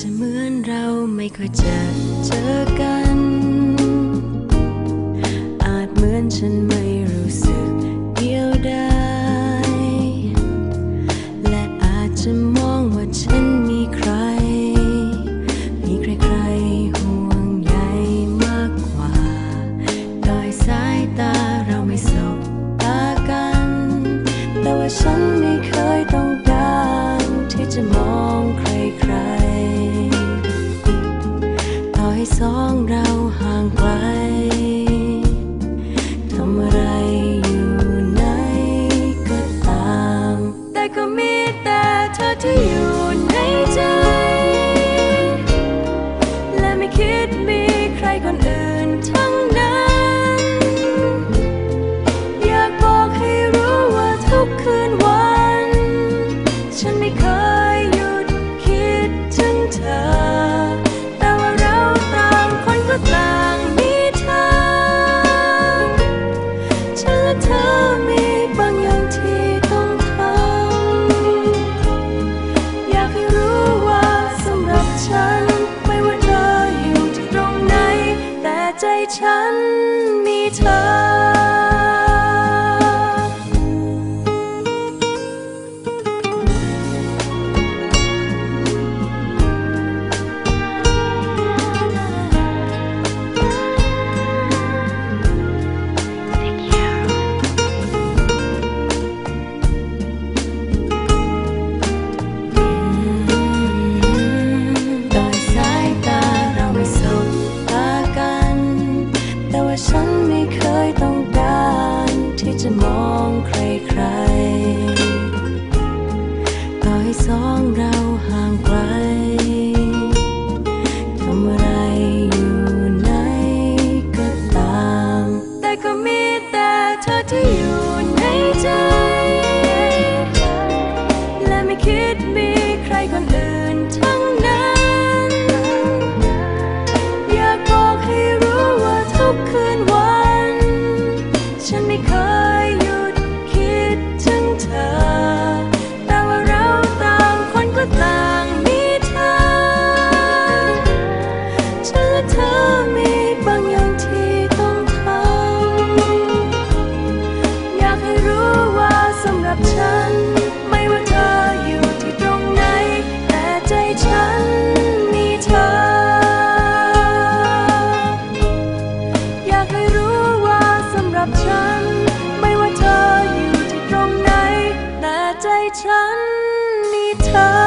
จะเหมือนเราไม่ค่อยจะเจอกัน อาจเหมือนฉันไม่รู้สึกเดียวดายและอาจจะมองว่าฉันมีใคร มีใครๆห่วงใยมากกว่าโดยสายตาเราไม่สบตากัน แต่ว่าฉันไม่เคยต้อง อให้สองเราห่างไกลทำอะไรอยู่ไหนก็ตาม แต่ก็มีแต่เธอที่อยู่ในใจ และไม่คิดมีใครคนอื่นทั้งนั้น อยากบอกให้รู้ว่าทุกคืนวัน ฉันไม่เคย ฉัน ไม่ว่าเธออยู่ที่ตรงไหน แต่ใจฉัน มองใครๆต่อให้สองเราห่างไกลทำอะไรอยู่ไหนก็ตาม แต่ก็มีแต่เธอที่อยู่ในใจ และไม่คิดมีใครคนอื่นทั้งนั้น กับฉัน ไม่ว่าเธออยู่ที่ตรงไหน แต่ใจฉันมีเธอ อยากให้รู้ว่าสำหรับฉัน ไม่ว่าเธออยู่ที่ตรงไหน แต่ใจฉันมีเธอ